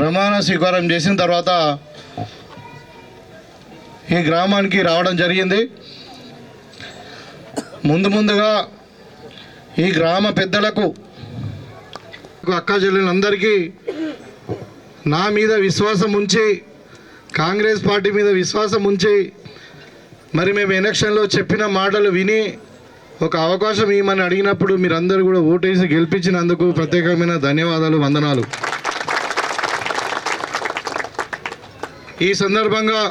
ప్రమాణ స్వీకారం చేసిన తర్వాత ఈ గ్రామానికి రావడం జరిగింది. ముందు ముందుగా ఈ గ్రామ పెద్దలకు అక్క చెల్లెలందరికీ నా మీద విశ్వాసం ఉంచి కాంగ్రెస్ పార్టీ మీద విశ్వాసం ఉంచి మరి మేము ఎలక్షన్లో చెప్పిన మాటలు విని ఒక అవకాశం ఇవ్వమని అడిగినప్పుడు మీరందరూ కూడా ఓటేసి గెలిపించినందుకు ప్రత్యేకమైన ధన్యవాదాలు వందనాలు. ఈ సందర్భంగా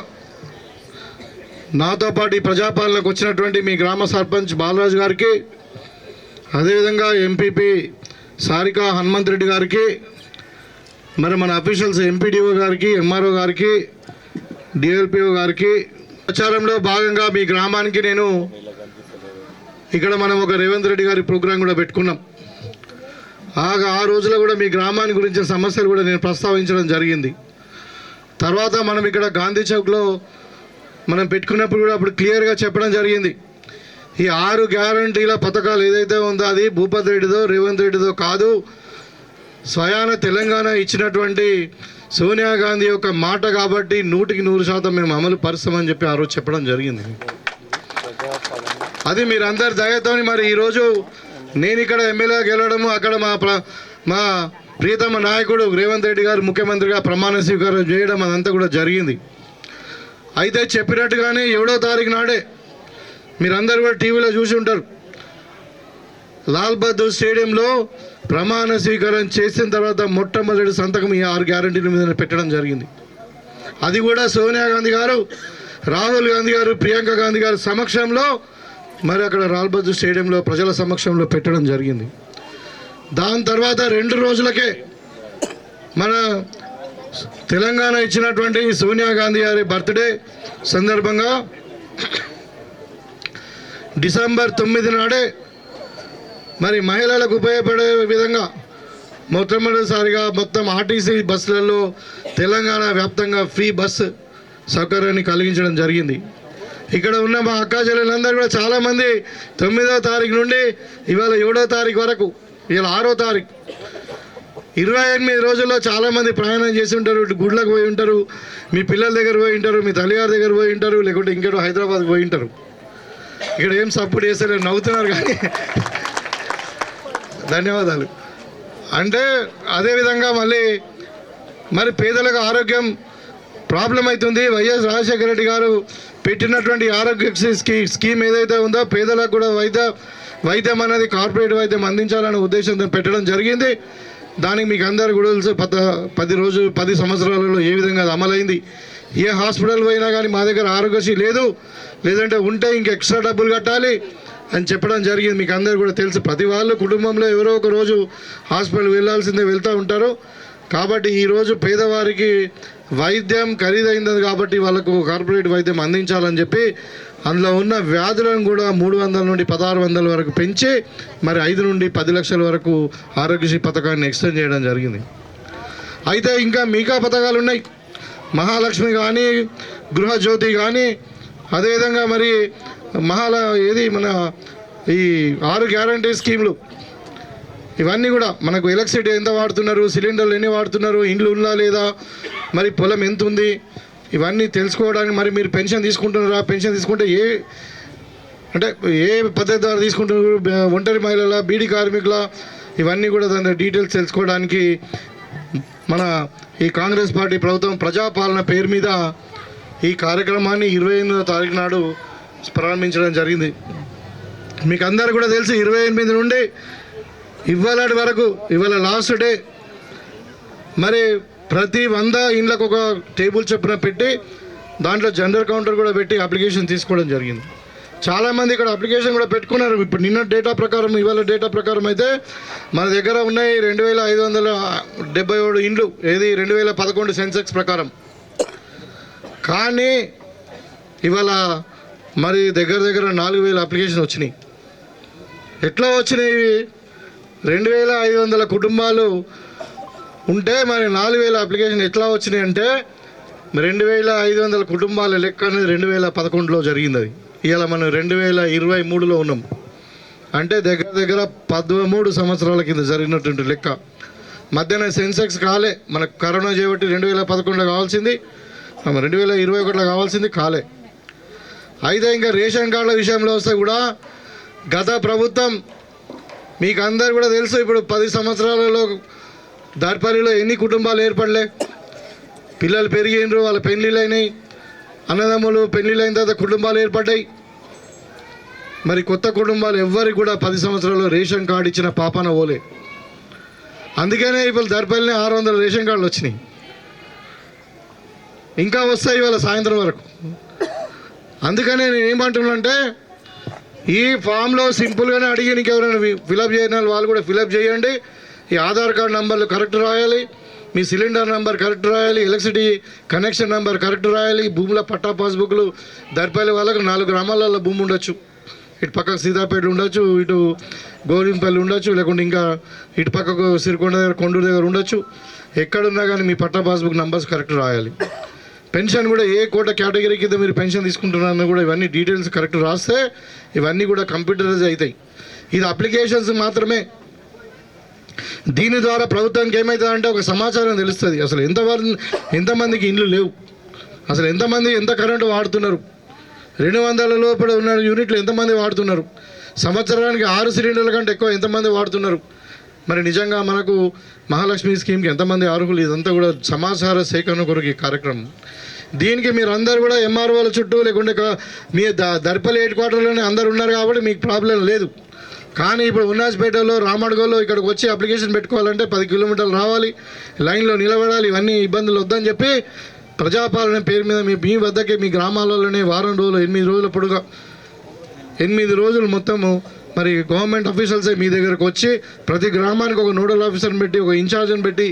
నాతో పాటు ఈ ప్రజాపాలనకు వచ్చినటువంటి మీ గ్రామ సర్పంచ్ బాలరాజు గారికి అదేవిధంగా ఎంపీపీ సారికా హనుమంత్ రెడ్డి గారికి మరి మన అఫీషియల్స్ ఎంపీడీఓ గారికి ఎంఆర్ఓ గారికి డిఎల్పిఓ గారికి ప్రచారంలో భాగంగా మీ గ్రామానికి నేను ఇక్కడ మనం ఒక రేవంత్ రెడ్డి గారి ప్రోగ్రాం కూడా పెట్టుకున్నాం. ఆ ఆ రోజులో కూడా మీ గ్రామాన్ని గురించిన సమస్యలు కూడా నేను ప్రస్తావించడం జరిగింది. తర్వాత మనం ఇక్కడ గాంధీ చౌక్లో మనం పెట్టుకున్నప్పుడు కూడా అప్పుడు క్లియర్గా చెప్పడం జరిగింది. ఈ ఆరు గ్యారంటీల పథకాలు ఏదైతే ఉందో అది భూపత్ రెడ్డిదో రేవంత్ రెడ్డిదో కాదు స్వయాన తెలంగాణ ఇచ్చినటువంటి సోనియా గాంధీ యొక్క మాట కాబట్టి నూటికి నూరు శాతం మేము అమలు పరుస్తామని చెప్పి ఆ రోజు చెప్పడం జరిగింది. అది మీరందరి దయతోని మరి ఈరోజు నేను ఇక్కడ ఎమ్మెల్యే గెలవడము అక్కడ మా ప్ర మా ప్రియతమ నాయకుడు రేవంత్ రెడ్డి గారు ముఖ్యమంత్రిగా ప్రమాణ స్వీకారం చేయడం అదంతా కూడా జరిగింది. అయితే చెప్పినట్టుగానే ఏడో తారీఖు నాడే మీరందరూ కూడా టీవీలో చూసి ఉంటారు. లాల్ బహదూర్ స్టేడియంలో ప్రమాణ స్వీకారం చేసిన తర్వాత మొట్టమొదటి సంతకం ఈ ఆరు గ్యారంటీల మీద పెట్టడం జరిగింది. అది కూడా సోనియా గాంధీ గారు రాహుల్ గాంధీ గారు ప్రియాంక గాంధీ గారు సమక్షంలో మరి అక్కడ లాల్ బహదూర్ స్టేడియంలో ప్రజల సమక్షంలో పెట్టడం జరిగింది. దాని తర్వాత రెండు రోజులకే మన తెలంగాణ ఇచ్చినటువంటి సోనియా గాంధీ గారి బర్త్డే సందర్భంగా డిసెంబర్ తొమ్మిది నాడే మరి మహిళలకు ఉపయోగపడే విధంగా మొట్టమొదటిసారిగా మొత్తం ఆర్టీసీ బస్సులలో తెలంగాణ వ్యాప్తంగా ఫ్రీ బస్సు సౌకర్యాన్ని కలిగించడం జరిగింది. ఇక్కడ ఉన్న మా అక్కా చెల్లెలందరూ కూడా చాలామంది తొమ్మిదో తారీఖు నుండి ఇవాళ ఏడో తారీఖు వరకు ఇవాళ ఆరో తారీఖు ఇరవై ఎనిమిది రోజుల్లో చాలామంది ప్రయాణం చేసి ఉంటారు గుడ్లకు పోయి ఉంటారు మీ పిల్లల దగ్గర పోయి ఉంటారు మీ తల్లిగారి దగ్గర పోయి ఉంటారు లేకుంటే ఇంకేటో హైదరాబాద్ పోయి ఉంటారు. ఇక్కడ ఏం సపోర్ట్ చేస్తలేరు నవ్వుతున్నారు కానీ. ధన్యవాదాలు. అంటే అదేవిధంగా మళ్ళీ మరి పేదలకు ఆరోగ్యం ప్రాబ్లం అవుతుంది. వైఎస్ రాజశేఖర రెడ్డి గారు పెట్టినటువంటి ఆరోగ్య స్కీమ్ ఏదైతే ఉందో పేదలకు కూడా వైద్య వైద్యం అనేది కార్పొరేట్ వైద్యం అందించాలనే ఉద్దేశంతో పెట్టడం జరిగింది. దానికి మీకు అందరు కూడా తెలుసు పద పది రోజులు పది సంవత్సరాలలో ఏ విధంగా అది అమలైంది. ఏ హాస్పిటల్ పోయినా కానీ మా దగ్గర ఆరోగ్యశ్రీ లేదు. లేదంటే ఉంటే ఇంక ఎక్స్ట్రా డబ్బులు కట్టాలి అని చెప్పడం జరిగింది. మీకు అందరు కూడా తెలుసు. ప్రతి వాళ్ళు కుటుంబంలో ఎవరో ఒక రోజు హాస్పిటల్ వెళ్ళాల్సిందే వెళ్తూ ఉంటారు. కాబట్టి ఈరోజు పేదవారికి వైద్యం ఖరీదైంది కాబట్టి వాళ్ళకు కార్పొరేట్ వైద్యం అందించాలని చెప్పి అందులో ఉన్న వ్యాధులను కూడా మూడు వందల నుండి పదహారు వందల వరకు పెంచి మరి ఐదు నుండి పది లక్షల వరకు ఆరోగ్యశ్రీ పథకాన్ని ఎక్స్టెండ్ చేయడం జరిగింది. అయితే ఇంకా మిగతా పథకాలు ఉన్నాయి. మహాలక్ష్మి కానీ గృహజ్యోతి కానీ అదేవిధంగా మరి మహాల ఏది మన ఈ ఆరు గ్యారంటీ స్కీమ్లు ఇవన్నీ కూడా మనకు ఎలక్ట్రిసిటీ ఎంత వాడుతున్నారు? సిలిండర్లు ఎన్ని వాడుతున్నారు? ఇండ్లు ఉందా లేదా? మరి పొలం ఎంత ఉంది? ఇవన్నీ తెలుసుకోవడానికి మరి మీరు పెన్షన్ తీసుకుంటున్నారా? పెన్షన్ తీసుకుంటే ఏ అంటే ఏ పద్ధతి ద్వారా తీసుకుంటున్నారు? ఒంటరి మహిళల బీడీ కార్మికుల? ఇవన్నీ కూడా దాని డీటెయిల్స్ తెలుసుకోవడానికి మన ఈ కాంగ్రెస్ పార్టీ ప్రభుత్వం ప్రజాపాలన పేరు మీద ఈ కార్యక్రమాన్ని ఇరవై ఎనిమిదో తారీఖు నాడు ప్రారంభించడం జరిగింది. మీకు అందరు కూడా తెలుసు ఇరవై ఎనిమిది నుండి ఇవాళ వరకు ఇవాళ లాస్ట్ డే మరి ప్రతి వంద ఇండ్లకు ఒక టేబుల్ చొప్పున పెట్టి దాంట్లో జనరల్ కౌంటర్ కూడా పెట్టి అప్లికేషన్ తీసుకోవడం జరిగింది. చాలామంది ఇక్కడ అప్లికేషన్ కూడా పెట్టుకున్నారు. ఇప్పుడు నిన్న డేటా ప్రకారం ఇవాళ డేటా ప్రకారం అయితే మన దగ్గర ఉన్నాయి రెండు వేల ఐదు వందల డెబ్బై ఏడు ఇండ్లు. ఏది? రెండు వేల పదకొండు సెన్సెక్స్ ప్రకారం. కానీ ఇవాళ మరి దగ్గర దగ్గర నాలుగు వేల అప్లికేషన్ వచ్చినాయి. ఎట్లా వచ్చినాయి? రెండు వేల ఐదు వందల కుటుంబాలు ఉంటే మరి నాలుగు వేల అప్లికేషన్ ఎట్లా వచ్చినాయి అంటే రెండు వేల ఐదు వందల కుటుంబాల లెక్క అనేది రెండు వేల పదకొండులో జరిగింది అది. ఇవాళ మనం రెండు వేల ఇరవై మూడులో ఉన్నాం. అంటే దగ్గర దగ్గర పదమూడు సంవత్సరాల కింద జరిగినటువంటి లెక్క. మధ్యాహ్నం సెన్సెక్స్ కాలే. మనకు కరోనా చేయబట్టి రెండు వేల పదకొండులో కావాల్సింది. రెండు వేల ఇరవై ఒకటిలో కావాల్సింది కాలే. అయితే ఇంకా రేషన్ కార్డుల విషయంలో వస్తే కూడా గత ప్రభుత్వం మీకు అందరు కూడా తెలుసు ఇప్పుడు పది సంవత్సరాలలో దారిపల్లిలో ఎన్ని కుటుంబాలు ఏర్పడలే. పిల్లలు పెరిగిండ్రు వాళ్ళ పెళ్ళిళ్ళు అయినాయి అన్నదమ్ములు పెళ్ళిళ్ళు అయిన తర్వాత కుటుంబాలు ఏర్పడ్డాయి. మరి కొత్త కుటుంబాలు ఎవ్వరికి కూడా పది సంవత్సరాలు రేషన్ కార్డు ఇచ్చిన పాపన ఓలే అందుకనే ఇప్పుడు దర్పల్లిని ఆరు వందల రేషన్ కార్డులు వచ్చినాయి. ఇంకా వస్తాయి ఇవాళ సాయంత్రం వరకు. అందుకనే నేను ఏమంటున్నానంటే ఈ ఫామ్లో సింపుల్గానే అడిగి నీకు ఎవరైనా ఫిలప్ చేయని వాళ్ళు కూడా ఫిలప్ చేయండి. ఈ ఆధార్ కార్డ్ నంబర్లు కరెక్ట్ రాయాలి. మీ సిలిండర్ నెంబర్ కరెక్ట్ రాయాలి. ఎలక్ట్రిసిటీ కనెక్షన్ నెంబర్ కరెక్ట్ రాయాలి. భూముల పట్టా పాస్బుక్లు దర్పల్లి వాళ్ళకు నాలుగు గ్రామాలలో భూమి ఉండొచ్చు. ఇటు పక్కకు సీతాపేట ఉండొచ్చు ఇటు గోరింపల్లి ఉండొచ్చు లేకుంటే ఇంకా ఇటు పక్కకు సిరికొండ దగ్గర కొండూరు దగ్గర ఉండొచ్చు. ఎక్కడున్నా కానీ మీ పట్టా పాస్బుక్ నంబర్స్ కరెక్ట్ రాయాలి. పెన్షన్ కూడా ఏ కోట కేటగిరీ కింద మీరు పెన్షన్ తీసుకుంటున్నారని కూడా ఇవన్నీ డీటెయిల్స్ కరెక్ట్ రాస్తే ఇవన్నీ కూడా కంప్యూటరైజ్ అవుతాయి. ఇది అప్లికేషన్స్ మాత్రమే. దీని ద్వారా ప్రభుత్వానికి ఏమవుతుందంటే ఒక సమాచారం తెలుస్తుంది. అసలు ఎంతవరకు ఎంతమందికి ఇండ్లు లేవు. అసలు ఎంతమంది ఎంత కరెంటు వాడుతున్నారు. రెండు వందల లోపల ఉన్న యూనిట్లు ఎంతమంది వాడుతున్నారు. సంవత్సరానికి ఆరు సిలిండర్ల కంటే ఎక్కువ ఎంతమంది వాడుతున్నారు. మరి నిజంగా మనకు మహాలక్ష్మి స్కీమ్కి ఎంతమంది అర్హులు? ఇదంతా కూడా సమాచార సేకరణ కొరకు ఈ కార్యక్రమం. దీనికి మీరు అందరు కూడా ఎంఆర్ఓల చుట్టూ లేకుంటే మీ ద దర్పల్లి హెడ్ క్వార్టర్లోనే అందరు ఉన్నారు కాబట్టి మీకు ప్రాబ్లం లేదు. కానీ ఇప్పుడు ఉన్నాజ్పేటలో రామడుగోలో ఇక్కడికి వచ్చి అప్లికేషన్ పెట్టుకోవాలంటే పది కిలోమీటర్లు రావాలి. లైన్లో నిలబడాలి ఇవన్నీ ఇబ్బందులు వద్దని చెప్పి ప్రజాపాలన పేరు మీద మీ మీ వద్దకే మీ గ్రామాలలోనే వారం రోజులు ఎనిమిది రోజుల పొడుగా ఎనిమిది రోజులు మొత్తము మరి గవర్నమెంట్ ఆఫీసర్సే మీ దగ్గరకు వచ్చి ప్రతి గ్రామానికి ఒక నోడల్ ఆఫీసర్ని పెట్టి ఒక ఇన్ఛార్జ్ని పెట్టి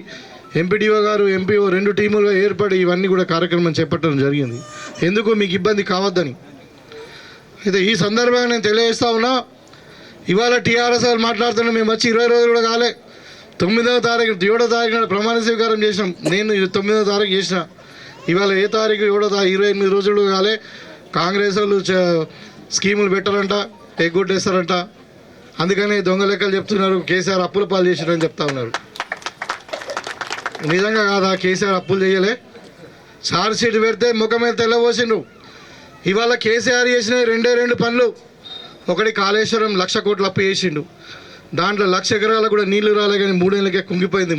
ఎంపీడీఓ గారు ఎంపీఓ రెండు టీములుగా ఏర్పడి ఇవన్నీ కూడా కార్యక్రమం చేపట్టడం జరిగింది. ఎందుకు మీకు ఇబ్బంది కావద్దని. అయితే ఈ సందర్భంగా నేను తెలియజేస్తా ఉన్నా ఇవాళ టీఆర్ఎస్ వాళ్ళు మాట్లాడుతున్నా మేము వచ్చి ఇరవై రోజులు కూడా కాలే. తొమ్మిదవ తారీఖు ఏడో తారీఖు ప్రమాణ స్వీకారం చేసినాం. నేను తొమ్మిదవ తారీఖు చేసిన. ఇవాళ ఏ తారీఖు ఏడో తారీఖు ఇరవై ఎనిమిది రోజులు కాలే. కాంగ్రెస్ వాళ్ళు చ- స్కీములు పెట్టారంట ఎగ్గొట్టేస్తారంట. అందుకని దొంగ లెక్కలు చెప్తున్నారు కేసీఆర్ అప్పుల పాలు చేసిరని చెప్తా ఉన్నారు. నిజంగా కాదా? కేసీఆర్ అప్పులు చేయలే. చార్జ్ షీట్ పెడితే ముఖం మీద తెల్లబోసిండు ఇవాళ కేసీఆర్ చేసిన రెండే రెండు పనులు. ఒకటి కాళేశ్వరం లక్ష కోట్లు అప్పు చేసిండు. దాంట్లో లక్ష ఎకరాలు కూడా నీళ్ళు రాలే కానీ మూడేళ్ళకే కుంగిపోయింది.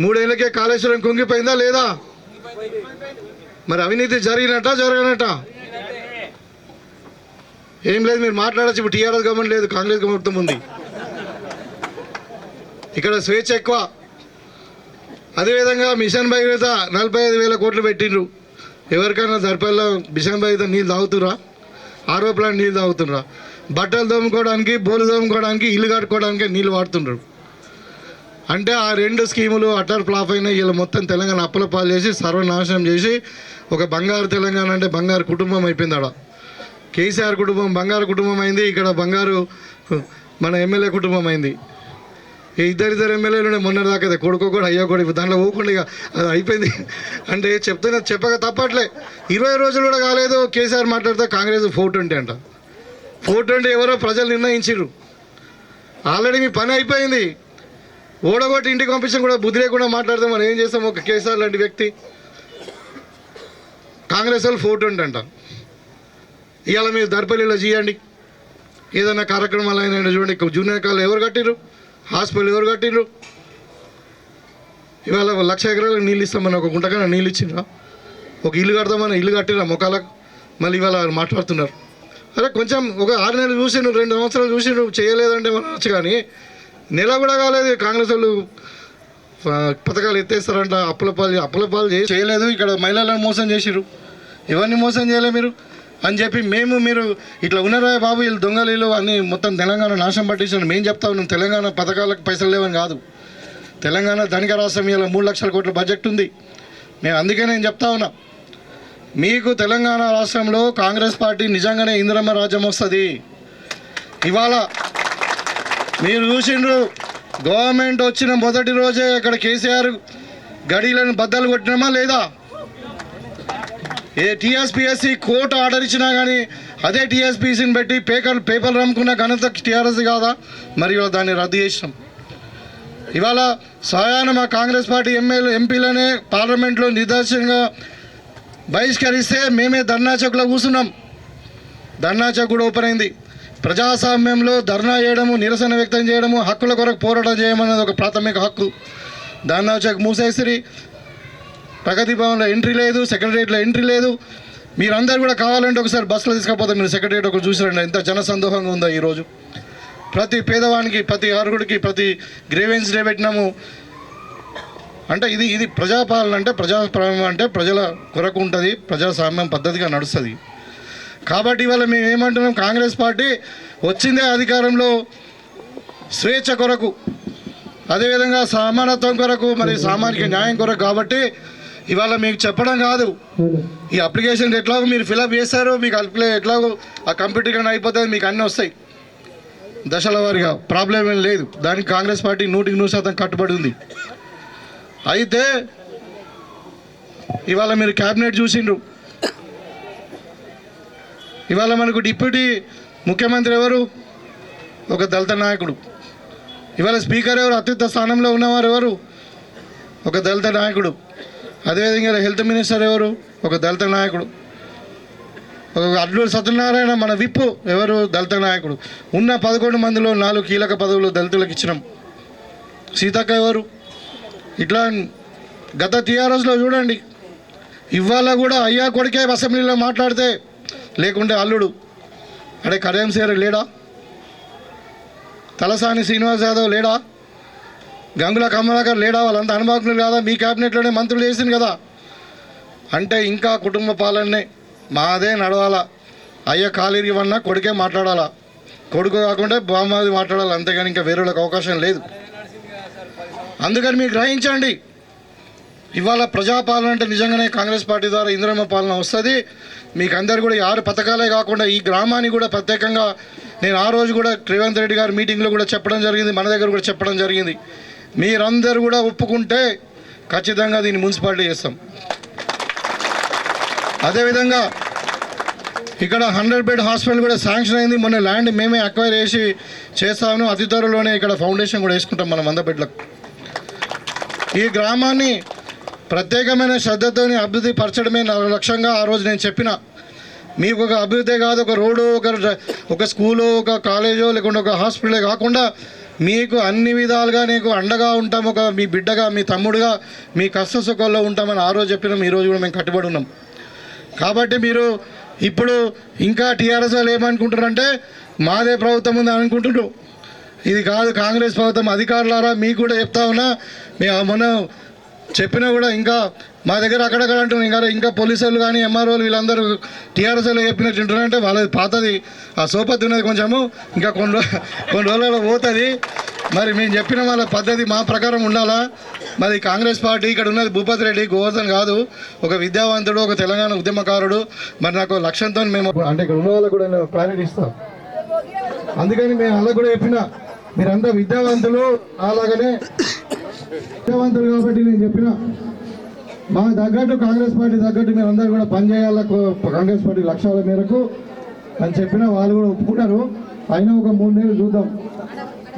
మూడేళ్ళకే కాళేశ్వరం కుంగిపోయిందా లేదా? మరి అవినీతి జరిగినట్ట జరగనట్ట? ఏం లేదు మీరు మాట్లాడచ్చు. ఇప్పుడు టీఆర్ఎస్ గవర్నమెంట్ లేదు కాంగ్రెస్ గవర్నమెంట్ ఉంది. ఇక్కడ స్వేచ్ఛ ఎక్కువ. అదేవిధంగా మిషన్ భగీరథ నలభై ఐదు వేల కోట్లు పెట్టిండ్రు. ఎవరికైనా దర్పల్లో మిషన్ భగీరథ నీళ్ళు తాగుతురా ఆరో ప్లాంట్ నీళ్ళు తాగుతురా బట్టలు తోముకోవడానికి బోలు తోముకోవడానికి ఇల్లు కట్టుకోవడానికి నీళ్ళు వాడుతుండ్రు. అంటే ఆ రెండు స్కీములు అటర్ ఫ్లాప్ అయినా వీళ్ళు మొత్తం తెలంగాణ అప్పుల పాలు చేసి సర్వనాశనం చేసి ఒక బంగారు తెలంగాణ అంటే బంగారు కుటుంబం అయిపోయింది ఆడ. కేసీఆర్ కుటుంబం బంగారు కుటుంబం అయింది. ఇక్కడ బంగారు మన ఎమ్మెల్యే కుటుంబం అయింది. ఇద్దరిద్దరు ఎమ్మెల్యేలు మొన్నటిదాకా దాకా కొడుకో కూడా అయ్యో కూడా ఇప్పుడు దాంట్లో ఊకుండా ఇక అది అయిపోయింది. అంటే చెప్తున్నా చెప్పక తప్పట్లే. ఇరవై రోజులు కూడా కాలేదు కేసీఆర్ మాట్లాడితే కాంగ్రెస్ ఫోర్ ట్వంటీ అంట. ఫోర్ ట్వంటీ ఎవరో ప్రజలు నిర్ణయించారు ఆల్రెడీ మీ పని అయిపోయింది. ఓడగొట్టి ఇంటికి పంపించడం కూడా బుద్ధి లేకుండా మాట్లాడితే మనం ఏం చేస్తాం ఒక కేసీఆర్ లాంటి వ్యక్తి? కాంగ్రెస్ వాళ్ళు ఫోర్ ట్వంటీ అంట. ఇవాళ మీరు దర్పల్లిలో చేయండి. ఏదైనా కార్యక్రమాలు అయినా చూడండి జూనియర్ కాలేజ్ ఎవరు కట్టిరు హాస్పిటల్ ఎవరు కట్టిండ్రు ఇవాళ ఒక లక్ష ఎకరాలకు నీళ్ళు ఇస్తామని ఒక గుంటకన్నా నీళ్ళు ఇచ్చిండ్రా? ఒక ఇల్లు కడతామని ఇల్లు కట్టిరా మొక్కలకు? మళ్ళీ ఇవాళ మాట్లాడుతున్నారు. అరే కొంచెం ఒక ఆరు నెలలు చూసిండు రెండు సంవత్సరాలు చూసిండు చేయలేదంటే మనం అనొచ్చు కానీ నెల కూడా కాలేదు కాంగ్రెస్ వాళ్ళు. పథకాలు ఎత్తేస్తారంట అప్పుల పాలు అప్పుల పాలు చేయలేదు ఇక్కడ మహిళలను మోసం చేసిరు ఎవరిని మోసం చేయలే మీరు? అని చెప్పి మేము మీరు ఇట్లా ఉన్నారా బాబు? వీళ్ళు దొంగలీలు అన్ని మొత్తం తెలంగాణ నాశనం పట్టించారు మేము చెప్తా ఉన్నాం తెలంగాణ పథకాలకు పైసలు లేవని కాదు. తెలంగాణ ధనిక రాష్ట్రం ఇలా మూడు లక్షల కోట్ల బడ్జెట్ ఉంది. మేము అందుకే నేను చెప్తా ఉన్నా. మీకు తెలంగాణ రాష్ట్రంలో కాంగ్రెస్ పార్టీ నిజంగానే ఇందిరమ్మ రాజ్యం వస్తుంది. ఇవాళ మీరు చూసిండ్రు గవర్నమెంట్ వచ్చిన మొదటి రోజే ఇక్కడ కేసీఆర్ గడీలను బద్దలు కొట్టినామా లేదా? ఏ టీఎస్పీఎస్సీ కోర్టు ఆర్డర్ ఇచ్చినా కానీ అదే టీఎస్పీసీని పెట్టి పేపర్ పేపర్లు అమ్ముకున్న ఘనత టీఆర్ఎస్ కాదా? మరి దాన్ని రద్దు చేసినాం. ఇవాళ స్వయాన మా కాంగ్రెస్ పార్టీ ఎమ్మెల్యే ఎంపీలనే పార్లమెంట్లో నిదర్శనంగా బహిష్కరిస్తే మేమే ధర్నా చౌక్లో కూర్చున్నాం. ధర్నా చౌక్ కూడా ఓపెన్ అయింది. ప్రజాస్వామ్యంలో ధర్నా చేయడము నిరసన వ్యక్తం చేయడము హక్కుల కొరకు పోరాటం చేయమన్నది ఒక ప్రాథమిక హక్కు. ధర్నా చౌక్ మూసేసిరి. ప్రగతి భవన్లో ఎంట్రీ లేదు సెక్రటరియట్లో ఎంట్రీ లేదు. మీరందరూ కూడా కావాలంటే ఒకసారి బస్సులో తీసుకపోతే మీరు సెక్రటరియట్ ఒకటి చూసిరండి. ఎంత జనసందోహంగా ఉందో ఈరోజు. ప్రతి పేదవానికి ప్రతి అర్హుడికి ప్రతి గ్రేవెన్స్ డే పెట్టినాము. అంటే ఇది ఇది ప్రజాపాలన అంటే ప్రజాస్వామ్యం అంటే ప్రజల కొరకు ఉంటుంది ప్రజాస్వామ్యం పద్ధతిగా నడుస్తుంది. కాబట్టి ఇవాళ మేము ఏమంటున్నాం? కాంగ్రెస్ పార్టీ వచ్చిందే అధికారంలో స్వేచ్ఛ కొరకు అదేవిధంగా సమానత్వం కొరకు మరి సామాజిక న్యాయం కొరకు కాబట్టి ఇవాళ మీకు చెప్పడం కాదు. ఈ అప్లికేషన్ ఎట్లాగో మీరు ఫిలప్ చేస్తారు మీకు అప్లై ఎట్లాగో ఆ కంప్యూటర్ కానీ అయిపోతుంది మీకు అన్నీ వస్తాయి. దశల వారిగా ప్రాబ్లం ఏం లేదు. దానికి కాంగ్రెస్ పార్టీ నూటికి నూరు శాతం కట్టుబడి ఉంది. అయితే ఇవాళ మీరు క్యాబినెట్ చూసిండ్రు. ఇవాళ మనకు డిప్యూటీ ముఖ్యమంత్రి ఎవరు? ఒక దళిత నాయకుడు. ఇవాళ స్పీకర్ ఎవరు? అత్యుత్త స్థానంలో ఉన్నవారు ఎవరు? ఒక దళిత నాయకుడు. అదేవిధంగా హెల్త్ మినిస్టర్ ఎవరు? ఒక దళిత నాయకుడు. ఒక అడ్లూరు సత్యనారాయణ మన విప్పు ఎవరు? దళిత నాయకుడు. ఉన్న పదకొండు మందిలో నాలుగు కీలక పదవులు దళితులకు ఇచ్చినాం. సీతక్క ఎవరు? ఇట్లా గత టీఆర్ఎస్లో చూడండి. ఇవాళ కూడా అయ్యా కొడుకే అసెంబ్లీలో మాట్లాడితే లేకుంటే అల్లుడు. అడే కరేం సేరు లేడా? తలసాని శ్రీనివాస్ యాదవ్ లేడా? గంగుల కమలాకర్ లేడా? వాళ్ళంతా అనుభవజ్ఞులు కాదా? మీ క్యాబినెట్లోనే మంత్రులు చేసింది కదా. అంటే ఇంకా కుటుంబ పాలనే మాదే నడవాలా. అయ్య కాలిరివన్నా కొడుకే మాట్లాడాలా. కొడుకు కాకుండా బామ్మది మాట్లాడాలి. అంతేగాని ఇంకా వేరేళ్ళకి అవకాశం లేదు. అందుకని మీరు గ్రహించండి. ఇవాళ ప్రజాపాలన అంటే నిజంగానే కాంగ్రెస్ పార్టీ ద్వారా ఇంద్రమ్మ పాలన వస్తుంది. మీకు అందరు కూడా ఆరు పథకాలే కాకుండా ఈ గ్రామాన్ని కూడా ప్రత్యేకంగా నేను ఆ రోజు కూడా రేవంత్ రెడ్డి గారి మీటింగ్లో కూడా చెప్పడం జరిగింది. మన దగ్గర కూడా చెప్పడం జరిగింది. మీరందరూ కూడా ఒప్పుకుంటే ఖచ్చితంగా దీన్ని మున్సిపాలిటీ చేస్తాం. అదేవిధంగా ఇక్కడ హండ్రెడ్ బెడ్ హాస్పిటల్ కూడా శాంక్షన్ అయింది. మొన్న ల్యాండ్ మేమే అక్వైర్ చేసి చేస్తాము అతి త్వరలోనే ఇక్కడ ఫౌండేషన్ కూడా వేసుకుంటాం మనం వంద బెడ్లకు. ఈ గ్రామాన్ని ప్రత్యేకమైన శ్రద్ధతోని అభివృద్ధి పరచడమే నా లక్ష్యంగా ఆ రోజు నేను చెప్పిన. మీకు ఒక అభివృద్ధి కాదు ఒక రోడ్డు ఒక ఒక స్కూలు ఒక కాలేజో లేకుంటే ఒక హాస్పిటలే కాకుండా మీకు అన్ని విధాలుగా నీకు అండగా ఉంటాం ఒక మీ బిడ్డగా మీ తమ్ముడుగా మీ కష్ట సుఖంలో ఉంటామని ఆ రోజు చెప్పినాం ఈరోజు రోజు కూడా మేము కట్టుబడి ఉన్నాం. కాబట్టి మీరు ఇప్పుడు ఇంకా టీఆర్ఎస్ వాళ్ళు ఏమనుకుంటారంటే మాదే ప్రభుత్వం ఉంది అనుకుంటున్నారు. ఇది కాదు కాంగ్రెస్ ప్రభుత్వం అధికారులారా మీకు కూడా చెప్తా ఉన్నా మేము మొన్న చెప్పినా కూడా ఇంకా మా దగ్గర అక్కడక్కడ అంటున్నాం ఇంకా ఇంకా పోలీసు వాళ్ళు కానీ ఎంఆర్ఓలు వీళ్ళందరూ టీఆర్ఎస్ వాళ్ళు చెప్పినట్టు ఉంటున్నారంటే వాళ్ళది పాతది. ఆ సోపతి ఉన్నది కొంచెము ఇంకా కొన్ని రో- కొన్ని రోజులలో పోతుంది. మరి మేము చెప్పిన వాళ్ళ పద్ధతి మా ప్రకారం ఉండాలా? మరి కాంగ్రెస్ పార్టీ ఇక్కడ ఉన్నది భూపతి రెడ్డి గోవర్ధన్ కాదు. ఒక విద్యావంతుడు ఒక తెలంగాణ ఉద్యమకారుడు. మరి నాకు లక్ష్యంతో మేము అంటే ఇక్కడ ఉన్న వాళ్ళకు కూడా నేను ఇస్తాం. అందుకని మేము అలా కూడా చెప్పిన మీరంతా విద్యావంతులు అలాగనే విద్యావంతులు కాబట్టి నేను చెప్పిన మా తగ్గట్టు కాంగ్రెస్ పార్టీ తగ్గట్టు మీరు అందరూ కూడా పనిచేయాల కాంగ్రెస్ పార్టీ లక్ష్యాల మేరకు అని చెప్పిన వాళ్ళు కూడా ఒప్పుకుంటారు. అయినా ఒక మూడు నెలలు చూద్దాం.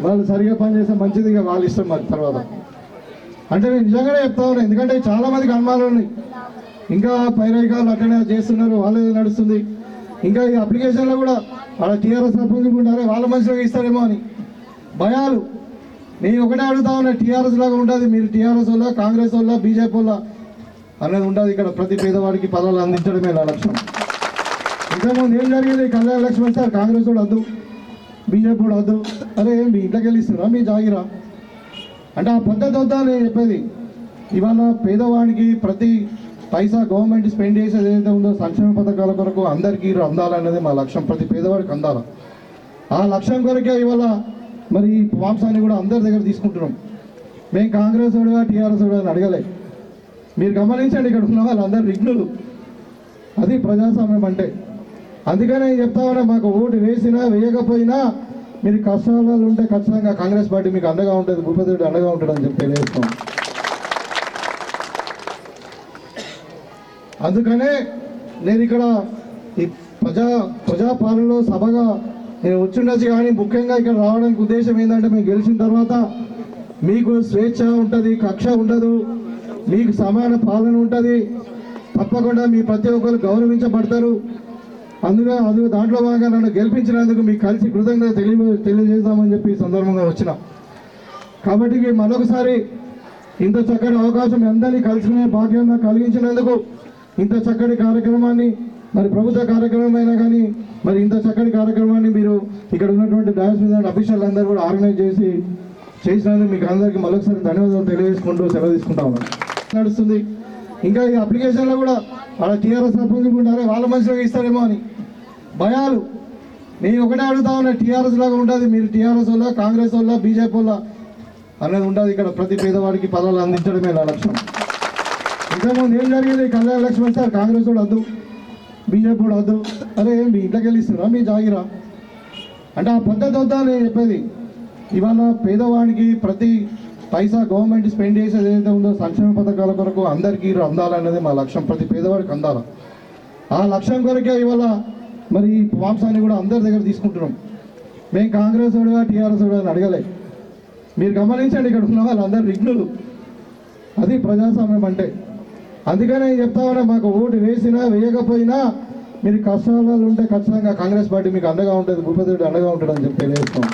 వాళ్ళు సరిగా పనిచేస్తే మంచిది ఇక వాళ్ళు ఇష్టం మరి తర్వాత. అంటే నేను నిజంగానే చెప్తా ఉన్నాను ఎందుకంటే చాలా మందికి అనుమానాలు ఉన్నాయి. ఇంకా పైరైకాలు అట్లనే చేస్తున్నారు వాళ్ళే నడుస్తుంది. ఇంకా ఈ అప్లికేషన్లో కూడా వాళ్ళ టీఆర్ఎస్ సర్పంచ్ ఉంటారే వాళ్ళ మనుషులకు ఇస్తారేమో అని. భయాలు. నేను ఒకటే అడుగుతా ఉన్నా టీఆర్ఎస్ లాగా ఉంటుంది మీరు టీఆర్ఎస్ వల్ల కాంగ్రెస్ వల్ల బీజేపీ వల్ల అనేది ఉంటుంది ఇక్కడ ప్రతి పేదవాడికి పదవులు అందించడమే నా లక్ష్యం. ఇంతకుముందు ఏం జరిగింది? కళ్యాణ లక్ష్మణ్ సార్ కాంగ్రెస్ కూడా వద్దు బీజేపీ కూడా వద్దు. అరే మీ ఇంట్లోకి వెళ్ళి మీ జాగిరా? అంటే ఆ పద్ధతి వద్దా నేను చెప్పేది ఇవాళ పేదవాడికి ప్రతి పైసా గవర్నమెంట్ స్పెండ్ చేసేది ఏదైతే ఉందో సంక్షేమ పథకాల కొరకు అందరికీ అందాలన్నది మా లక్ష్యం ప్రతి పేదవాడికి అందాల. ఆ లక్ష్యం కొరకే ఇవాళ మరి ఈ మాంసాన్ని కూడా అందరి దగ్గర తీసుకుంటున్నాం. మేము కాంగ్రెస్ వాడుగా టీఆర్ఎస్ వాడు అని అడగలే. మీరు గమనించండి ఇక్కడ ఉన్న వాళ్ళందరూ విఘ్నులు అది ప్రజాస్వామ్యం అంటే. అందుకనే చెప్తా ఉన్నా మాకు ఓటు వేసినా వేయకపోయినా మీరు కష్టాలు ఉంటే ఖచ్చితంగా కాంగ్రెస్ పార్టీ మీకు అండగా ఉంటుంది భూపతి రెడ్డి అండగా ఉంటుందని చెప్పి తెలియజేస్తాం అందుకనే నేను ఇక్కడ ఈ ప్రజా ప్రజాపాలనలో సభగా వచ్చిండొచ్చు కానీ ముఖ్యంగా ఇక్కడ రావడానికి ఉద్దేశం ఏంటంటే మేము గెలిచిన తర్వాత మీకు స్వేచ్ఛ ఉంటుంది కక్ష ఉండదు మీకు సమాన పాలన ఉంటుంది. తప్పకుండా మీ ప్రతి ఒక్కరు గౌరవించబడతారు. అందులో అందులో దాంట్లో భాగంగా నన్ను గెలిపించినందుకు మీకు కలిసి కృతజ్ఞత తెలియ తెలియజేస్తామని చెప్పి సందర్భంగా వచ్చిన. కాబట్టి మరొకసారి ఇంత చక్కటి అవకాశం అందరినీ కలుసుకునే భాగ్యం కలిగించినందుకు ఇంత చక్కటి కార్యక్రమాన్ని మరి ప్రభుత్వ కార్యక్రమం అయినా కానీ మరి ఇంత చక్కటి కార్యక్రమాన్ని మీరు ఇక్కడ ఉన్నటువంటి డాన్స్ మీద అఫీషియల్ అందరూ కూడా ఆర్గనైజ్ చేసి చేసినందుకు మీకు అందరికీ మరొకసారి ధన్యవాదాలు తెలియజేసుకుంటూ సెలవు తీసుకుంటా నడుస్తుంది. ఇంకా ఈ అప్లికేషన్లో కూడా వాళ్ళ టీఆర్ఎస్ సర్పంచులు ఉంటారే వాళ్ళ మనుషులకు ఇస్తారేమో అని. భయాలు. నేను ఒకటే అడుగుతా ఉన్నా టీఆర్ఎస్ లాగా ఉంటుంది మీరు టీఆర్ఎస్ వల్ల కాంగ్రెస్ వల్ల బీజేపీ వల్ల అనేది ఉంటుంది ఇక్కడ ప్రతి పేదవాడికి పదవులు అందించడమే నా లక్ష్యం. ఇంతకుముందు ఏం జరిగింది? కళ్యాణ లక్ష్మణ్ సార్ కాంగ్రెస్ కూడా వద్దు బీజేపీ కూడా వద్దు. అరే మీ ఇంట్లోకి వెళ్ళిస్తున్నా మీ జాగిరా? అంటే ఆ పద్ధతి వద్దా నేను చెప్పేది. ఇవాళ పేదవాడికి ప్రతి పైసా గవర్నమెంట్ స్పెండ్ చేసేది ఏదైతే ఉందో సంక్షేమ పథకాల కొరకు అందరికీ అందాలనేది మా లక్ష్యం. ప్రతి పేదవాడికి అందాల. ఆ లక్ష్యం కొరకే ఇవాళ మరి ఈ మాంసాన్ని కూడా అందరి దగ్గర తీసుకుంటున్నాం. మేము కాంగ్రెస్ వాడుగా టీఆర్ఎస్ వాడు అని అడగలే. మీరు గమనించండి ఇక్కడ ఉన్న వాళ్ళందరూ విఘ్నులు అది ప్రజాస్వామ్యం అంటే. అందుకనే చెప్తా ఉన్నా మాకు ఓటు వేసినా వేయకపోయినా మీరు కష్టాలు ఉంటే ఖచ్చితంగా కాంగ్రెస్ పార్టీ మీకు అండగా ఉంటుంది భూపతి రెడ్డి అండగా ఉంటాడని చెప్పి తెలియజేస్తాం.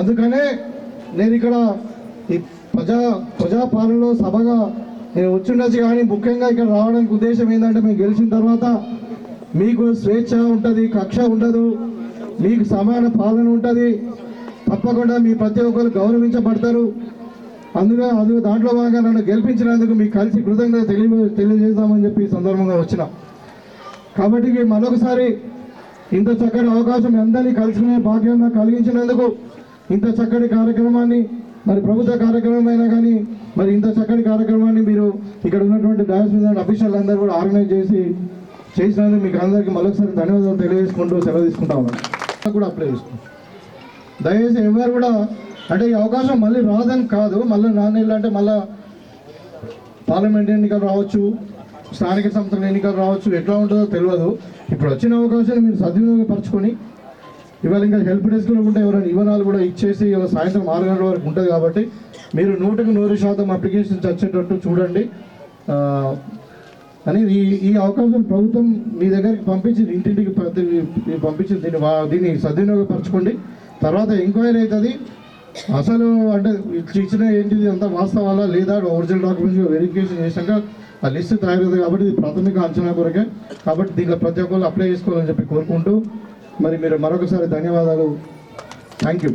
అందుకనే నేను ఇక్కడ ఈ ప్రజా ప్రజాపాలనలో సభగా నేను వచ్చిండొచ్చు కానీ ముఖ్యంగా ఇక్కడ రావడానికి ఉద్దేశం ఏంటంటే మేము గెలిచిన తర్వాత మీకు స్వేచ్ఛ ఉంటుంది కక్ష ఉండదు మీకు సమాన పాలన ఉంటుంది. తప్పకుండా మీ ప్రతి ఒక్కరు గౌరవించబడతారు. అందులో అందులో దాంట్లో భాగంగా నన్ను గెలిపించినందుకు మీకు కలిసి కృతజ్ఞత తెలియ తెలియజేస్తామని చెప్పి సందర్భంగా వచ్చిన. కాబట్టి మరొకసారి ఇంత చక్కటి అవకాశం అందరినీ కలుసుకునే భాగ్యం నాకు కలిగించినందుకు ఇంత చక్కటి కార్యక్రమాన్ని మరి ప్రభుత్వ కార్యక్రమం అయినా కానీ మరి ఇంత చక్కటి కార్యక్రమాన్ని మీరు ఇక్కడ ఉన్నటువంటి డాన్స్ మీద అఫీషియల్ అందరూ కూడా ఆర్గనైజ్ చేసి చేసినందుకు మీకు అందరికీ మరొకసారి ధన్యవాదాలు తెలియజేసుకుంటూ సెలవు తీసుకుంటా ఉన్నాను. కూడా అప్లై చేసుకుంటాం దయచేసి ఎవరు కూడా అంటే ఈ అవకాశం మళ్ళీ రాదని కాదు. మళ్ళీ నాన్న అంటే మళ్ళీ పార్లమెంట్ ఎన్నికలు రావచ్చు స్థానిక సంస్థల ఎన్నికలు రావచ్చు ఎట్లా ఉంటుందో తెలియదు. ఇప్పుడు వచ్చిన అవకాశాన్ని మీరు సద్వినియోగపరచుకొని ఇవాళ ఇంకా హెల్ప్ డెస్క్లో ఉంటే ఎవరైనా ఇవ్వనాలు కూడా ఇచ్చేసి ఇవాళ సాయంత్రం ఆరు గంటల వరకు ఉంటుంది కాబట్టి మీరు నూటికి నూరు శాతం అప్లికేషన్స్ వచ్చేటట్టు చూడండి. అని ఈ ఈ అవకాశం ప్రభుత్వం మీ దగ్గరికి పంపించి ఇంటింటికి పంపించి దీన్ని దీన్ని సద్వినియోగపరచుకోండి. తర్వాత ఎంక్వైరీ అవుతుంది. అసలు అంటే ఇచ్చిన ఏంటిది? అంత వాస్తవాలా? లేదా ఒరిజినల్ డాక్యుమెంట్స్ వెరిఫికేషన్ చేశాక ఆ లిస్ట్ తయారవుతుంది కాబట్టి ఇది ప్రాథమిక అంచనా కొరకే. కాబట్టి దీంట్లో ప్రతి ఒక్కరు అప్లై చేసుకోవాలని చెప్పి కోరుకుంటూ మరి మీరు మరొకసారి ధన్యవాదాలు. Thank you